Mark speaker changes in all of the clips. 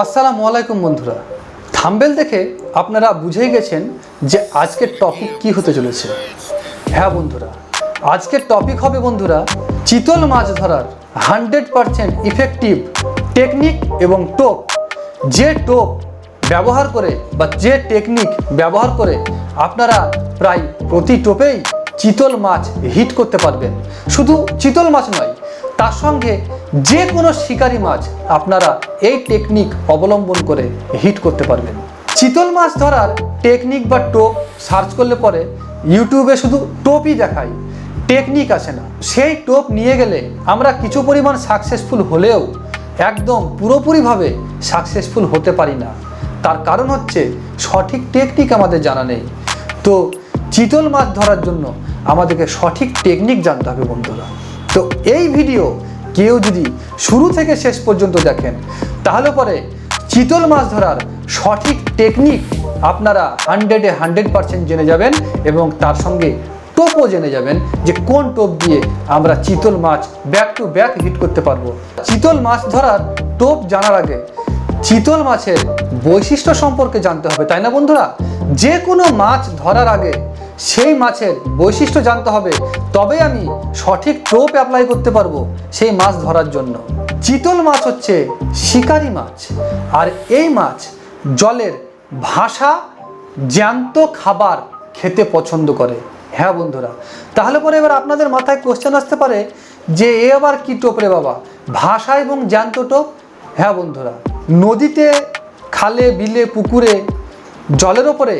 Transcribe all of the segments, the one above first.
Speaker 1: আসসালামু আলাইকুম বন্ধুরা। থাম্বেল দেখে আপনারা বুঝেই গেছেন যে আজকের টপিক কি হতে চলেছে। হ্যাঁ বন্ধুরা, আজকের টপিক হবে বন্ধুরা, চিতল মাছ ধরার হান্ড্রেড পারসেন্ট ইফেক্টিভ টেকনিক এবং টোপ। যে টোপ ব্যবহার করে বা যে টেকনিক ব্যবহার করে আপনারা প্রায় প্রতি টোপেই চিতল মাছ হিট করতে পারবেন। শুধু চিতল মাছ নয় তার সঙ্গে যে কোনো শিকারি মাছ আপনারা এই টেকনিক অবলম্বন করে হিট করতে পারবেন। চিতল মাছ ধরার টেকনিক বা টোপ সার্চ করলে পরে ইউটিউবে শুধু টোপই দেখায় টেকনিক আসে না। সেই টোপ নিয়ে গেলে আমরা কিছু পরিমাণ সাকসেসফুল হলেও একদম পুরোপুরিভাবে সাকসেসফুল হতে পারি না। তার কারণ হচ্ছে সঠিক টেকনিক আমাদের জানা নেই। তো চিতল মাছ ধরার জন্য আমাদেরকে সঠিক টেকনিক জানতে হবে বন্ধুরা। তো এই ভিডিও কেউ যদি শুরু থেকে শেষ পর্যন্ত দেখেন, তাহলে পরে চিতল মাছ ধরার সঠিক টেকনিক আপনারা হান্ড্রেডে হান্ড্রেড পার্সেন্ট জেনে যাবেন এবং তার সঙ্গে টোপও জেনে যাবেন যে কোন টোপ দিয়ে আমরা চিতল মাছ ব্যাক টু ব্যাক হিট করতে পারব। চিতল মাছ ধরার টোপ জানার আগে চিতল মাছের বৈশিষ্ট্য সম্পর্কে জানতে হবে, তাই না বন্ধুরা? যে কোনো মাছ ধরার আগে সেই মাছের বৈশিষ্ট্য জানতে হবে, তবে আমি সঠিক টোপ অ্যাপ্লাই করতে পারব সেই মাছ ধরার জন্য। চিতল মাছ হচ্ছে শিকারি মাছ, আর এই মাছ জলের ভাষা জ্যান্ত খাবার খেতে পছন্দ করে। হ্যাঁ বন্ধুরা, তাহলে পরে এবার আপনাদের মাথায় কোশ্চেন আসতে পারে যে, এ আবার কি টোপ রে বাবা? ভাষা এবং জ্যান্ত টোপ? হ্যাঁ বন্ধুরা, নদীতে, খালে, বিলে, পুকুরে, জলের ওপরে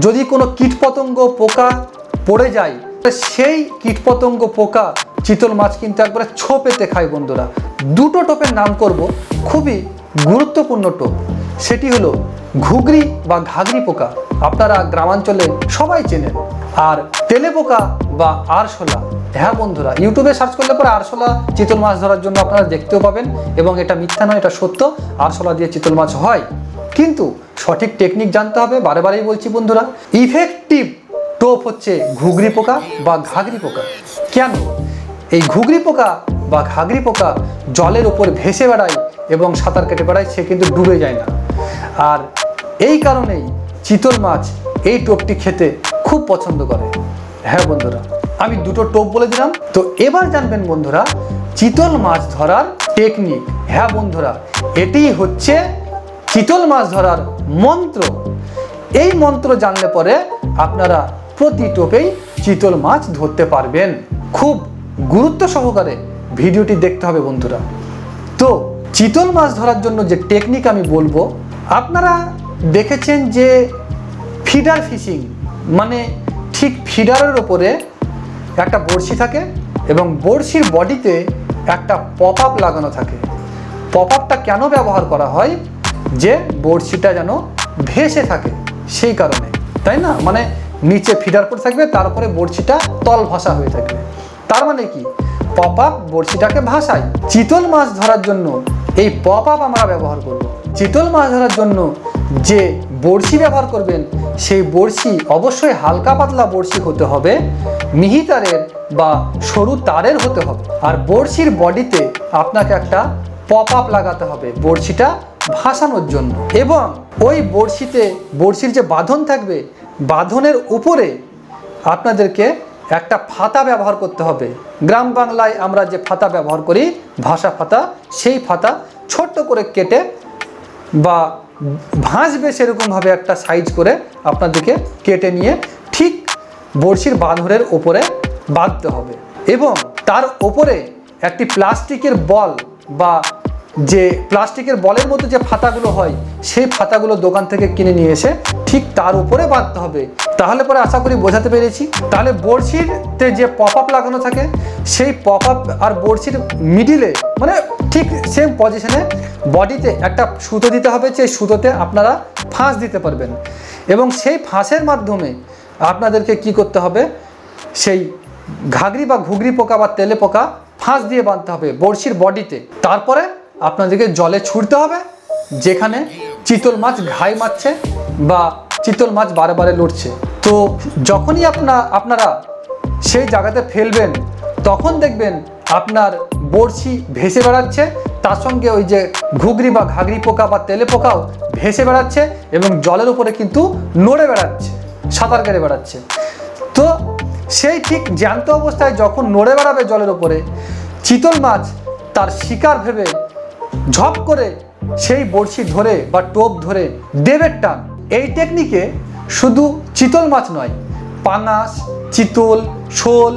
Speaker 1: যদি কোনো কীটপতঙ্গ পোকা পড়ে যায়, সেই কীটপতঙ্গ পোকা চিতল মাছ কিন্তু একবারে ছোপেতে খায় বন্ধুরা। দুটো টোপের নাম করব, খুবই গুরুত্বপূর্ণ টোপ। সেটি হলো ঘুগরি বা ঘাগরি পোকা। আপনারা গ্রামাঞ্চলে সবাই চেনেন। আর তেলে পোকা বা আরশোলা। হ্যাঁ বন্ধুরা, ইউটিউবে সার্চ করলে পরে আরশোলা চিতল মাছ ধরার জন্য আপনারা দেখতেও পাবেন এবং এটা মিথ্যা নয়, এটা সত্য। আরশোলা দিয়ে চিতল মাছ হয়। কিন্তু সঠিক টেকনিক জানতে হবে, বারে বারেই বলছি বন্ধুরা ইফেক্টিভ টোপ হচ্ছে ঘুগরি পোকা বা ঘাগরি পোকা। কেন? এই ঘুগরি পোকা বা ঘাগরি পোকা জলের ওপর ভেসে বেড়ায় এবং সাঁতার কেটে বেড়ায়, সে কিন্তু ডুবে যায় না। আর এই কারণেই চিতল মাছ এই টোপটি খেতে খুব পছন্দ করে। হ্যাঁ বন্ধুরা, আমি দুটো টোপ বলে দিলাম। তো এবার জানবেন বন্ধুরা, চিতল মাছ ধরার টেকনিক হ্যাঁ বন্ধুরা, এটি হচ্ছে চিতল মাছ ধরার মন্ত্র। এই মন্ত্র জানলে পরে আপনারা প্রতি টোপেই চিতল মাছ ধরতে পারবেন। খুব গুরুত্ব সহকারে ভিডিওটি দেখতে হবে বন্ধুরা। তো চিতল মাছ ধরার জন্য যে টেকনিক আমি বলব, আপনারা দেখেছেন যে ফিডার ফিশিং মানে ঠিক ফিডারের ওপরে একটা বড়শি থাকে এবং বড়শির বডিতে একটা পপ আপ লাগানো থাকে। পপ আপটা কেন ব্যবহার করা হয়? যে বড়শিটা যেন ভেসে থাকে, সেই কারণে। তাই না? মানে নিচে ফিডার করে থাকবে তারপরে বড়শিটা তল ভাসা হয়ে থাকবে। তার মানে কি? পপ আপ বড়শিটাকে ভাসায় চিতল মাছ ধরার জন্য এই পপ আপ আমরা ব্যবহার করব। চিতল মাছ ধরার জন্য যে বড়শি ব্যবহার করবেন, সেই বড়শি অবশ্যই হালকা পাতলা বড়শি হতে হবে, মিহি তারের বা সরু তারের হতে হবে। আর বড়শির বডিতে আপনাকে একটা পপ আপ লাগাতে হবে। বড়শিটা ভাসানোর জন্য। এবং ওই বড়শিতে, বড়শির যে বাঁধন থাকবে, বাঁধনের উপরে আপনাদেরকে একটা ফাতা ব্যবহার করতে হবে। গ্রাম বাংলায় আমরা যে ফাতা ব্যবহার করি, ভাষা ফাতা, সেই ফাতা ছোট্ট করে কেটে বা ভাঁজবে সেরকমভাবে একটা সাইজ করে আপনাদেরকে কেটে নিয়ে ঠিক বড়শির বাঁধরের ওপরে বাঁধতে হবে। এবং তার ওপরে একটি প্লাস্টিকের বল বা যে প্লাস্টিকের বলের মতো যে ফাতাগুলো হয়, সেই ফাতাগুলো দোকান থেকে কিনে নিয়ে এসে ঠিক তার উপরে বাঁধতে হবে। তাহলে পরে আশা করি বোঝাতে পেরেছি। তাহলে বড়শিরতে যে পপ আপ লাগানো থাকে, সেই পপ আপ আর বড়শির মিডিলে মানে ঠিক সেম পজিশনে বডিতে একটা সুতো দিতে হবে, সেই সুতোতে আপনারা ফাঁস দিতে পারবেন। এবং সেই ফাঁসের মাধ্যমে আপনাদেরকে কি করতে হবে, সেই ঘাগরি বা ঘুগরি পোকা বা তেলে পোকা ফাঁস দিয়ে বাঁধতে হবে বড়শির বডিতে। তারপরে আপনাদেরকে জলে ছুটতে হবে, যেখানে চিতল মাছ ঘাই মারছে বা চিতল মাছ বারে বারে লড়ছে। তো যখনই আপনা, আপনারা সেই জায়গাতে ফেলবেন, তখন দেখবেন আপনার বড়শি ভেসে বেড়াচ্ছে, তার সঙ্গে ওই যে ঘুগরি বা ঘাগরি পোকা বা তেলে পোকাও ভেসে বেড়াচ্ছে এবং জলের উপরে কিন্তু নড়ে বেড়াচ্ছে, সাঁতার কেটে বেড়াচ্ছে। তো সেই ঠিক জ্যান্ত অবস্থায় যখন নড়ে বেড়াবে জলের উপরে, চিতল মাছ তার শিকার ভেবে ঝপ করে সেই বড়শি ধরে বা টোপ ধরে দেবের টান। এই টেকনিকে শুধু চিতল মাছ নয়, পাঙাশ, চিতল, শোল,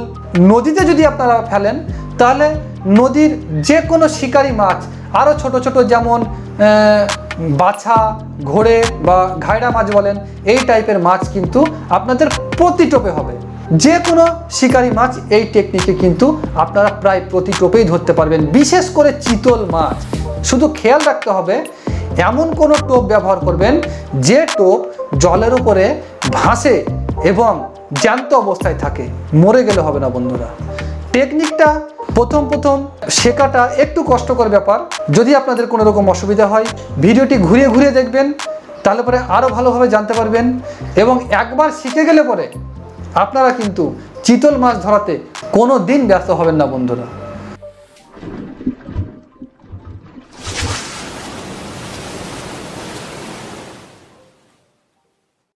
Speaker 1: নদীতে যদি আপনারা ফেলেন, তাহলে নদীর যে কোনো শিকারী মাছ আরও ছোট ছোট যেমন বাছা, ঘোড়ে বা ঘায়রা মাছ বলেন, এই টাইপের মাছ কিন্তু আপনাদের প্রতি টোপে হবে। যে কোনো শিকারী মাছ এই টেকনিকে কিন্তু আপনারা প্রায় প্রতি টোপেই ধরতে পারবেন। বিশেষ করে চিতল মাছ। শুধু খেয়াল রাখতে হবে, এমন কোনো টোপ ব্যবহার করবেন যে টোপ জলের উপরে ভাসে এবং জ্যান্ত অবস্থায় থাকে। মরে গেলে হবে না বন্ধুরা। টেকনিকটা প্রথম প্রথম শেখাটা একটু কষ্টকর ব্যাপার। যদি আপনাদের কোনো রকম অসুবিধা হয়, ভিডিওটি ঘুরিয়ে ঘুরিয়ে দেখবেন, তাহলে পরে আরও ভালোভাবে জানতে পারবেন এবং একবার শিখে গেলে পরে আপনারা কিন্তু চিতল মাছ ধরাতে কোনো দিন ব্যস্ত হবেন না বন্ধুরা।